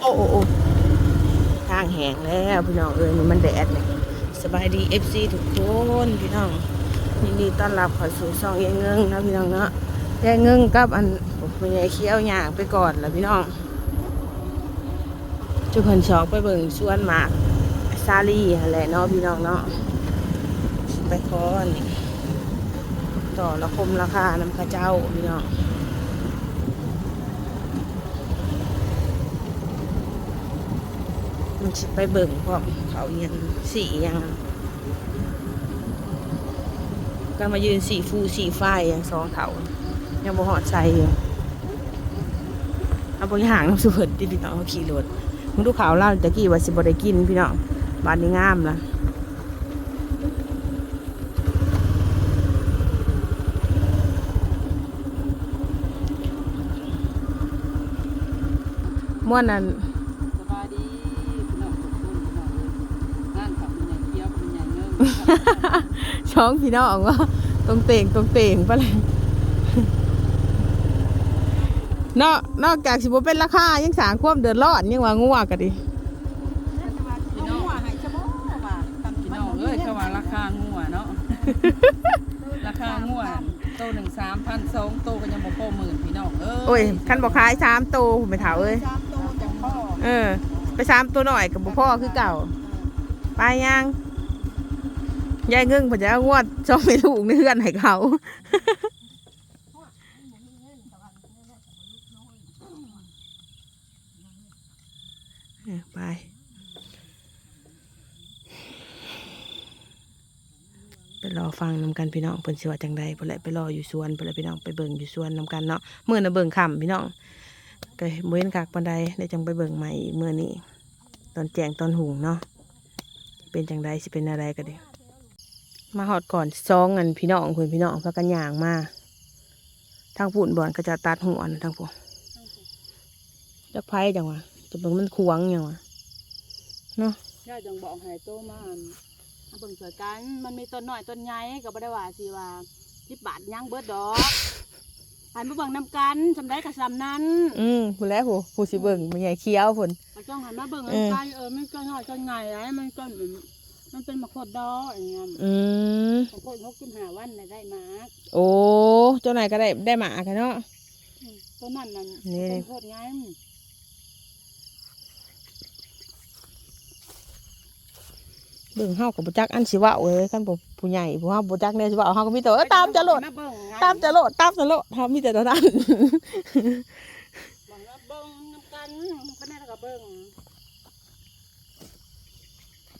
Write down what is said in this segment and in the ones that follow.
โอ้โอ้ทางแหงแล้วพี่น้องเอ้ยนี่มันแดดเนี่ยสบายดีเอฟซีทุกคนพี่น้องยินดีต้อนรับเข้าสู่ช่องแยายเงิงนะพี่น้องเนาะแยายเงิงกับอันเป็นยายเคี้ยวหยางไปก่อนแล้วพี่น้องจุกคนสองไปเบิ่งสวนหมากซาลี่อะไรเนาะพี่น้องเนาะไปขออันต่อระคมราคาน้ำข้าเจ้าพี่น้อง มันสิ ไปเบิ่งพร้อมเขาเอียงสีเอียงก็มายืนสีฟูสีฝ้ายอย่างสองเขายังบ่หอดใจอยู่เอาบางห่างน้ำสุดที่พี่น้องเขาขี่รถมึงดูข่าวเล่าตะกี้ว่าสิบ่ได้กินพี่น้องบ้านนี้งามละม่วนนั้น ช้องพี่น้องว่าตรงเต่งตรงเต่งไปเลยนอกนอกจากสิบ่เป็นราคายังสร้างความเดือดร้อนยังว่างัวกันดิพี่น้องพี่น้องเอ้ยเขาว่าราคางัวเนาะราคางัวโตหนึ่งสามพันสองโตก็ยังบ่พอหมื่นพี่น้องเอ้ยโอ้ยคันบอกขายสามตัวผมไปถามเอ้ยสามโตจังพ่อเออ ไปสามตัวหน่อยกับบ่พ่อคือเก่า ไปยัง ยายเงิ่งผมจะเอางวดชองไม่ถูกในเฮือนให้เขาไปไปรอฟังนำกันพี่น้องเพิ่นสิว่าจังใดเพิ่นแหละไปรออยู่สวนเพิ่นแหละพี่น้องไปเบิ่งอยู่สวนนำกันเนาะเมื่อน่ะเบิ่งค่ำพี่น้องก็บ่เห็นคักปานใดได้จังไปเบิ่งใหม่อีกมื้อนี้ ตอนแจงตอนหุงเนาะเป็นจังใดสิเป็นอะไรก็เด้ มาฮอดก่อนซองกันพี่น้องเพิ่นพี่น้องพากันย่างมาทางปุ่นบ่อนก็จะตัดหัวนะทางพวกจักไผจังวะจะเบิ่งมันควงหยังวะเนาะย่าจังบอกให้โตมาอันเอาเบิ่งสวยกัน มันมีต้นน้อยต้นใหญ่ก็บ่ได้ว่าสิว่าสิบบาทยังเบิดดอกหันมาเบิ่งนำกันจำได้กับซำนั้น อืมผู้นแหล้วผู้ผู้สิเบิ่งมันใหญ่เคี้ยวพุ่นก็จ้องหันมาเบิ่งเออนำกันเออมันก็น้อยต้นใหญ่ไรมันก็เห มือนมันเป็นมะขดดอกอย่างเงี้ยอืมมะขดนกกินหาวันน่ะได้มาโอ้เจ้านายก็ได้ได้หมากันเนาะอืมต้นนั้นนั่นนี่ เป็นโคตรไงเบิ่งเฮากับบุจักอันสิเว่าเอ้ยคันบ่ผู้ใหญ่ผู้เฮาบ่จักแน่สิเว่าเฮาก็มีแต่เออตามจะโลด มาเบิ่งไงตามจะโลดตามจะโลดเฮามีแต่เท่านั้น เบิ่งแล้วเบิ่งนำกันก็แน่แล้วก็เบิ่ง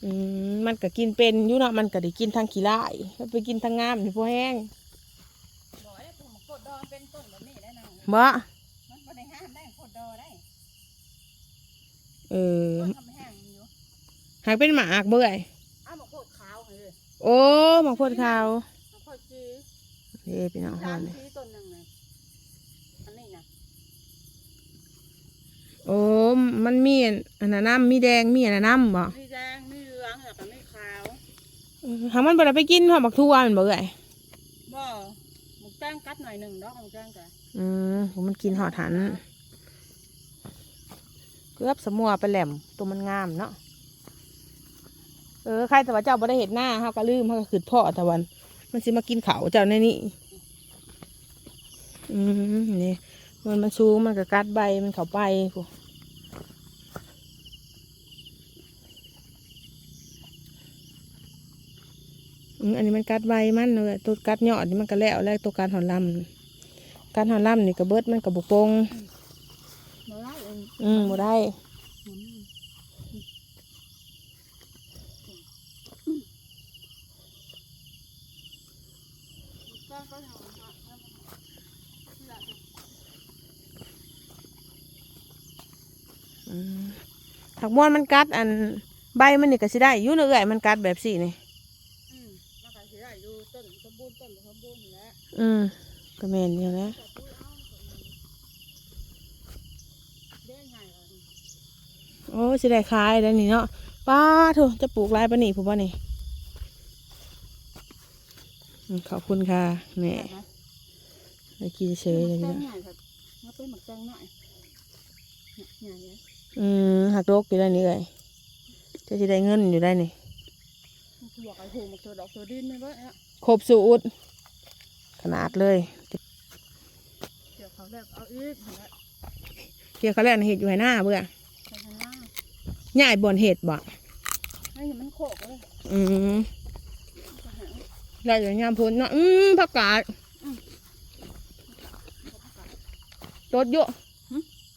อืมมันก็กินเป็นอยู่เนาะมันก็ได้กินทางขี้ร้ายมันไปกินทางงามนี่พวกแห้งบ่ได้ปลูกมะขดดอกเป็นต้นแบบนี้ได้นะบ่มันบ่ได้ห้ามได้มะขดดอกได้เออต้นทำแห้งอยู่หากเป็นหมากเบื่อยอ้าวมะขดขาวเลยโอ้หมากโพดขาวมะขดจีเอ้พี่น้องสาเฮามนี่สีต้นหนึงน่ะอันนี้น่ะโอ้ มันมีอันนั้นน้ำมีแดง มีอันนั้นน้ำบ่มีแดงมีเหลืองแล้วก็มีขาว เออ หามันบ่ได้ไปกินหอมบักทั่วมันบ่เอ้ยบ่หมึกแจ้งกัดหน่อยหนึ่งดอกหมึกแจ้งกะอืมมันกินหอดหัน เกือบสมัวไปแหลมตัวมันงามเนาะ เออใครแต่ว่าเจ้าบ่ได้เห็นหน้าเฮาก็ลืมเฮาก็ขืดพ่อตะวัน มันสิมากินเขาวเจ้าในนี้อืมนี่มันมันสูงมันก็กัดใบมันเข้าไปพูอืม อันนี้มันกัดใบมันเลยตัวกัดยอดนี่มันก็แล้วแล้วตัวการหอนลำการหอนลำนี่ก็เบิดมันก็บุปงบ่ได้เองอืมบ่ได้แจ้งก็หอมอืมผักม่วนมันกัดอันใบมันนี่ก็สิได้อยู่เนื้อยมันกัดแบบสี่นี่ อืมมันก็สิได้อยู่ต้นสมบูรณ์ต้นบ่สมบูรณ์แหล้ว อืมก็แม่นอยู่แล้วเด้งไงล่ะโอ้สิได้ขายแล้วนี่เนาะป้าโถจะปลูกไรปะนี่ผู้บ่นี่อืมขอบคุณค่ะแม่ได้กินเฉยเลยแจ้พี่งน้องหน่อยครับมาเป็นหมักแจ้งหน่อยเนี่ยเนี่ยอืมหักโลกอยู่ได้นี่เลยจะสิได้เงินอยู่ได้นี่มันคือบอกไอ้หูมันตัวดอกตัวดินไม่เบ้เนี่ยครบสูตรข นาดเลยเดี๋ยวเขาแบบเอาอีกเห็นไหมเกี่ยวเขาแล่นเห็ดอยู่ให้หน้าเบื่อใส่ข้างหน้าใหญ่บนเห็ดบ่ให้เห็นมันโขกเลย อืมจะหาได้อยู่ยามพ้นเนาะ อืมผักกาดตดเยอะ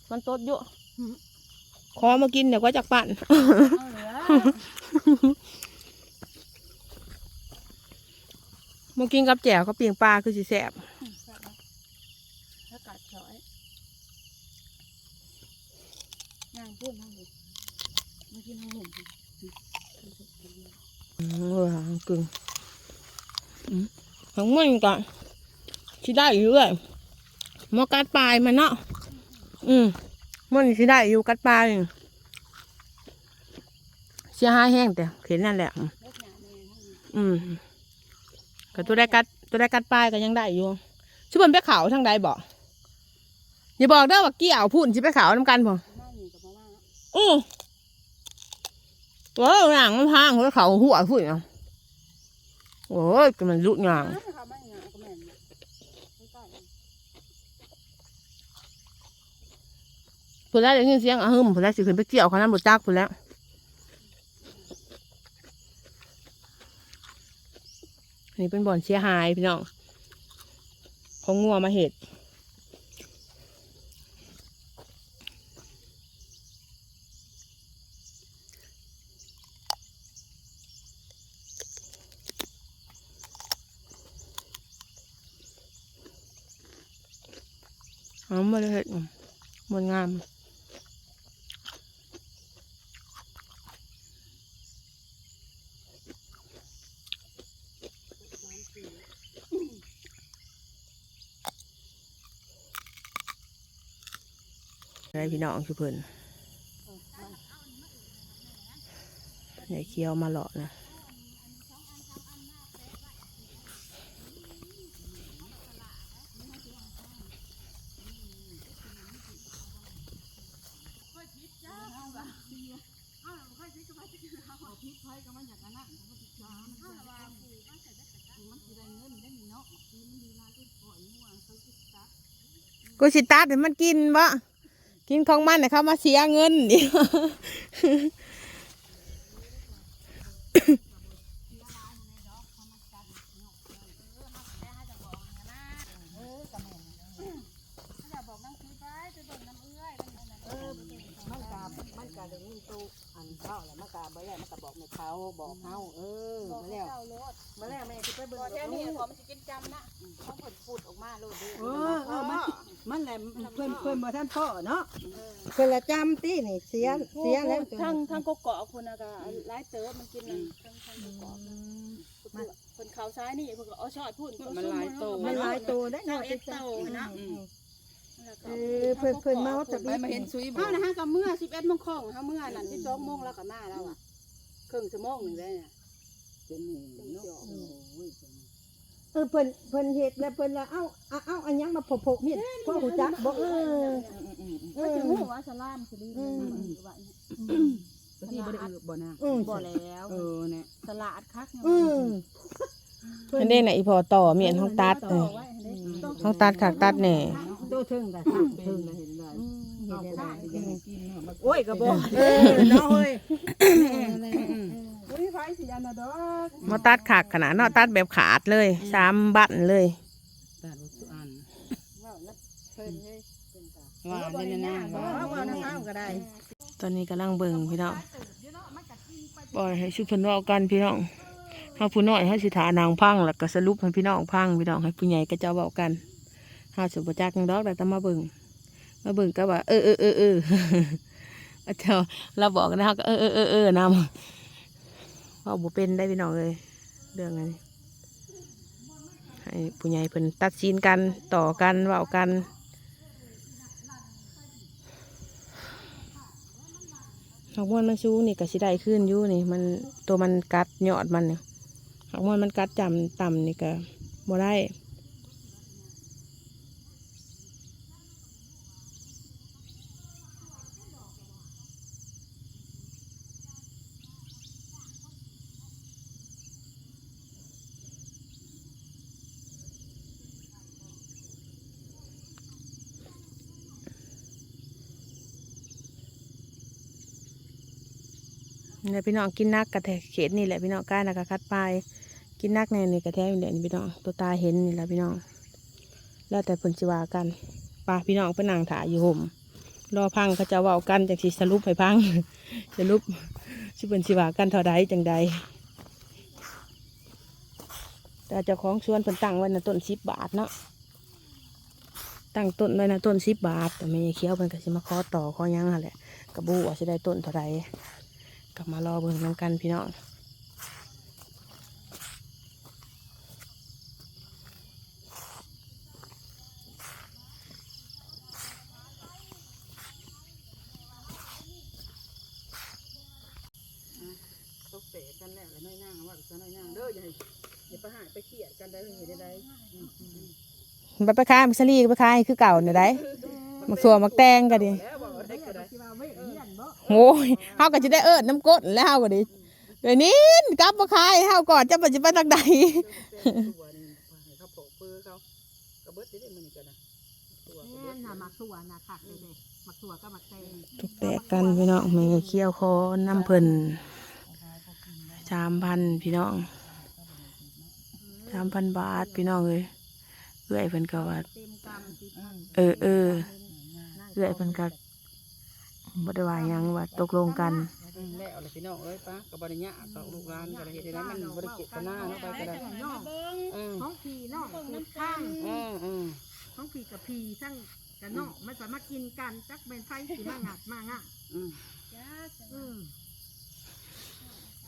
มันตดเยอะขอมากินเดี๋ยวก็จักปั่น เอาเหลือ มากินกับแจ่วก็เปียงปลาคือสิแสบถ้ากัดเฉอยย่างพูดนั่งดูเมื่อกี้น้องหุ่มอืมเออหางกึ่งอืมของมันก็สิได้อยู่เลยหมอกัดปลายมันเนาะอืมมันสิได้อยู่กัดปลายนี่เสียหายแห้งแต่เห็นนั่นแหละเล็กหนาแม่นั่งอืม ก็ตัวได้กัดตัวได้กัดปลายก็ยังได้อยู่ชื่อมันไปเขาทางใดบอกอย่าบอกได้อว่าเกี่ยวพูดสิไปเขาน้ำกันพอนั่งอยู่กับมาม่าอือว้าวหนังมันพังหัวเขาหัวพูดเนาะโอ้ยก็มันลุกหนังอ้าวเขาไม่งานก็แม่นเนี่ยไม่ใช่พูดแล้วได้ยินเสียงอะหึมพูดแล้วสิขึ้นไปเกี่ยวเขานั้นบดจักพูดแล้ว นนี้เป็นบ่อนเสียหายพี่น้องเขางัวมาเห็ดอ๋อไม่ได้เห็ดมมันงาม พี่น้องคือเพิ่นไหนเคี้ยวมาหลอนะกูสิตัดให้มันกินบ่ กินของมันแต่เขามาเสียเงินเดียวมันกามันกาเดี๋ยวนี้ตู้อันเข้าแล้วมันกาบ่แล้วมันกาบอกในเขาบอกเขาเออมาแล้วมาแล้วแม่ที่ไปเบิ่งแค่นี้ขอมันสิกินจำนะเขาผลฟูดออกมาโลดเด้ออเออมันมันแหละเพิ่นเพิ่นบ่ทันพ่อเนาะ พิ่นละจำตีนี่เสียเสียแล้วทั้งทั้งกกอกคนน่ะก็หลายเติบมันกินน่ะทั้งทั้งกกอกคนเขาซ้ายนี่เพิ่นก็เอาชอดพูดมันหลายตัวได้เจ้าเนาะเอ็ดเต้านะเออเพิ่นเพิ่นมาจะไปมาเห็นซุยบ่เฮานะฮะก็เมื่อ11โมงครึ่งเฮาเมื่อนั่น12โมงแล้วก็มาแล้วอะครึ่งชั่วโมงนึงได้น่ะเป็นนี่เนาะเออเพิ่นเพิ่นเฮ็ดแล้วเพิ่นละเอ้าเอาเอาอันยังมาโผล่ๆมีดพ่อหูจักบ่เออ เอก็อถึงฮู้ว่าสลามคือดีว่าที่บ่ได้อือบ่นางอืมบ่แล้วเออเนี่ยสลัดคักอืมอันนี้น่ะอีพอต่อเมียนห้องตัดเลยห้องตัดขากตัดแหน่ตัวเทิงก็ทักเทิงก็เห็นได้เอาไปได้ยังกินเนาะโอ้ยก็บ่เออเนาะเฮ้ยอุ้ยไฟสิอันน่ะดอกมาตัดขากขนาดเนาะตัดแบบขาดเลยสามบัตนเลย ตัดบ่สุอันว้าวนะเพิ่นเฮ้ย เป็นตาว่าเล่นนางบ่ว่าว่าน้ำก็ได้ตอนนี้กำลังเบิ่งพี่น้องปล่อยให้ชุบเพิ่นเว้ากันพี่น้องเฮาผู้น้อยเฮาสิถานางพังแล้วก็สรุปให้พี่น้องพังพี่น้องให้ผู้ใหญ่ก็เจ้าเว้ากันเฮาสิบ่จักหยังดอกแต่ต้องมาเบิ่งมาเบิ่งก็ว่า เออเออเออเอออาเจ้าเราบอกนะเฮาก็เออเออเออเออนำเว้าบ่เป็นได้พี่น้องเอ้ยเรื่องอันนี้ให้ผู้ใหญ่เพิ่นตัดสินกันต่อกันเว้ากัน หากมวนมันสูงนี่ก็สิได้ขึ้นอยู่นี่ มันตัวมันกัดยอดมันเนี่ยหากมวนมันกัดจำต่ำนี่ก็บ่ได้ นี่แหละพี่น้องกินนักกระแทกเขตนี่แหละพี่น้องกล้านักกระคัดปลายกินนักในนี่กระแทกอยู่เนี่ยนี่พี่น้องตัวตาเห็นนี่แหละพี่น้อง แล้วแต่เพิ่นสิวากันป่าพี่น้องไปนั่งถ่ายอยู่ห่มรอพังเขาจะว้ากันจากสิสรุปให้พังสรุปสิเพิ่นสิวากันเท่าใดจังใดแต่เจ้าของสวนเพิ่นตั้งไว้นะต้นสิบบาทเนาะตั้งต้นไว้นะต้นสิบบาทแต่ไม่เคี้ยวเพิ่นก็สิมาขอต่อขอยังหั่นแหละกระบูว่าสิได้ต้นเท่าใด กลับมารอเบิ่งนํกันพี่น้องตกเตะกันแล้วแล้วน้อยนางว่าจะน้อยนางเด้ออย่าให้อย่าไปหายไปเกลียดกันได้อเห็นได้อืมอืมอืมไปไปขายมักซลีก็ไปขายคือเก่าเนี่ยได้มักสัวมักแตงก็ดี โอ้ยเฮาก็จะได้เอิดน้ำกดแล้วเฮาก็ดีเดี๋ยวนี้กลับมาขายเฮาก่อนจะไปจะไปทางใดตัวนี่ให้เขาโปะเปื้อเขากระเบิดได้มันกันนะแม่นน่ะมักตัวนะคักเลยมักตัวก็มักแตงทุกแตกกันพี่น้องม่เคี้ยวคอน้ำเพิ่นสามพันพี่น้องสามพันบาทพี่น้องเลยเอื้อยเพิ่นก็ว่าเต็มกำสิเออเออเอื้อยเพิ่นก็ บ่ได้ว่าหยังว่าตกลงกันอืมแล้วเลยพี่น้องเอ้ยป้ากับบริญญากับลูกหลานก็ได้เห็นได้มันบริเกตนาเนาะไปก็ได้น้องอืมท้องพี่น้องน้ำข้างอืมอืมท้องพี่กับพี่ทั้งกับน้องมันสามารถกินกันจักเป็นไฟสิมางัดมางะอืมอืม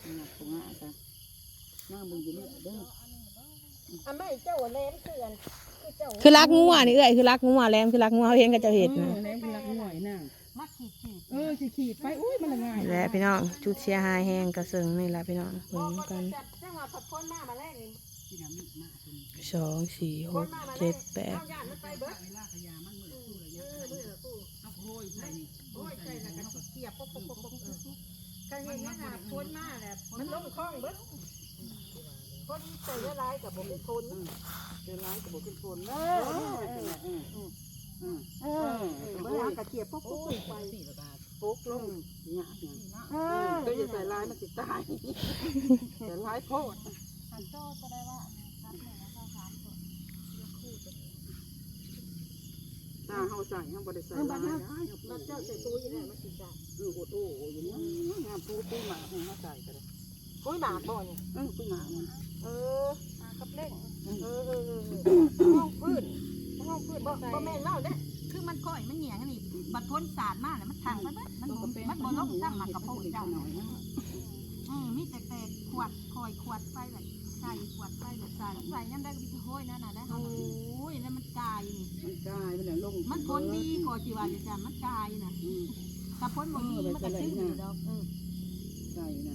นี่นะตรงนั้นจ้ะนั่งเบึงอยู่นี่เด้ออันไม่เจ้าแหลมเสือนคือเจ้าคือรักงัวนี่เอื้อยคือรักงัวแลมคือรักงัวเห็นกับเจ้าเห็ดนะแหนเป็นรักง่อยน่ะ มักขีดขีดเออขีดขีดไปอุ้ยมันละง่ายนี่แหละพี่น้องจุดเสียหายแห้งกระเซิงนี่แหละพี่น้องเหมือนกันจับจังหวะผัดพ้นมามาแรกนี่ที่น้ำมีมากคุณสองสี่หกเจ็ดแปดเอาย่านมันไปเบิดเวลาขยามันมือสู้เลยเอเนี่ยอมือละกูเอาโห้ยใส่นี่โอ้ยใจน่ะกันเกียบปุ๊บปุ๊บปุ๊บปุ๊บปุ๊บกันเห็นมันน่ะพ้นมาแหละมันลงคลองเบิดคนใจละลายกับบ่เป็นคนเดินร้ายกับบุขึ้นฝนเอเอออ เอออืมอืมอืมเออเวลากระเกียบปุ๊บปุ๊บปุ๊บไปสี่ระบาดปุ๊กลงเนี่ยเนี่ยเออก็อย่าใส่ร้ายมันติดตายใส่ร้ายโพดตาเฮาใส่เฮาบ่ได้ใส่เออบัร้าดยนั้นนะบัดเจ้าใส่ตู้ยังไงมันสิจ้าเออโอ้โหอย่างนี้งามปูปูหมาให้เฮาใส่ก็ได้คุยหมากบ่เนี่ยเออปูหมามันเออหมากกับเล่งเออเออเออห้องพื้น ห้องพื้นบ่บ่แม่นเล่าเด้คือมันค่อยมันเหนียงนี่บัดพ้นสาดมาแล้วมันทางมันมันบ่มันบ่ลงซ้ำมากกับโพดเจ้าหน่อยนะอืมมีแต่แต่ขวดคอยขวดไปแบบใส่ขวดไปแบบใส่ใส่ยันได้ก็มีโห้ยนั่นน่ะได้โอ้ยแล้วมันกายนี่มันกายมันลงมันพ้นดีกว่าจีว่าจะจำมันกายน่ะถ้าพ้นบ่ดีมันก็ชื่อดอกเออ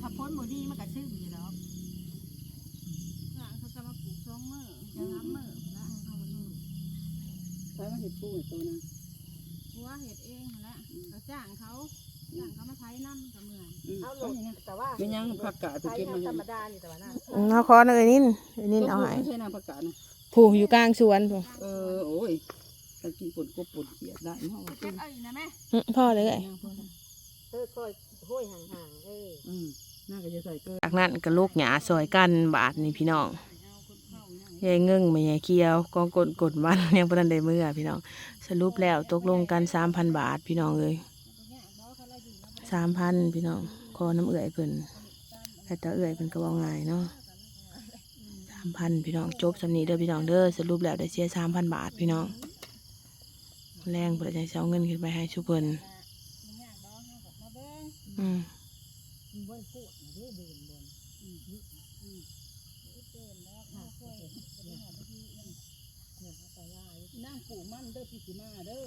ถ้าพ้นบ่ดีมันก็ชื่ออยู่ดอกหลังเขาจะมาปลูกสองมื้อจะน้ำมื้อละเอาอืม ใส่มาเห็ดปูตัวนะหัวเห็ดเองหั่นละเราจ้างเขาจ้างเขามาไถน้ำกับเมืองเอาลงแต่ว่าไม่ยังผักกาดไปใช้เก็บมาธอรยู่รมดานี่แต่ว่าน่ะเขาคอเนยนินเอ้ยนินเอาให้ไม่ใช่น้ำผักกาดนะผูกอยู่กลางสวนผูกเออโอ้ยถ้ากินปุ่นก็ปุ่นเขียดได้เนาะเก็บเอาอีกนะแม่อื้อพ่อเลย เออก็ห้อยห่างๆเออ อืมน่าก็จะใส่เกลือ จากนั้นก็ลูกหยาซอยกันบาทนี่พี่น้อง ยายเงิ่งไม่ยายเคียวกองกดกดวันยังประดันได้เมื่อพี่น้องสรุปแล้วตกลงกันสามพันบาทพี่น้องเลยสามพันพี่น้องคอน้ำเอื่อยเพิ่นแต่ตาเอื่อยเพิ่นก็บอกง่ายเนาะสามพันพี่น้องจบสำนีเด้อพี่น้องเด้อสรุปแล้วได้เสียสามพันบาทพี่น้องแรงเพื่อจะเอาเงินขึ้นไปให้ชุเพิ่นอืม ปลูกมันเด้อพี่สิมาเด้อ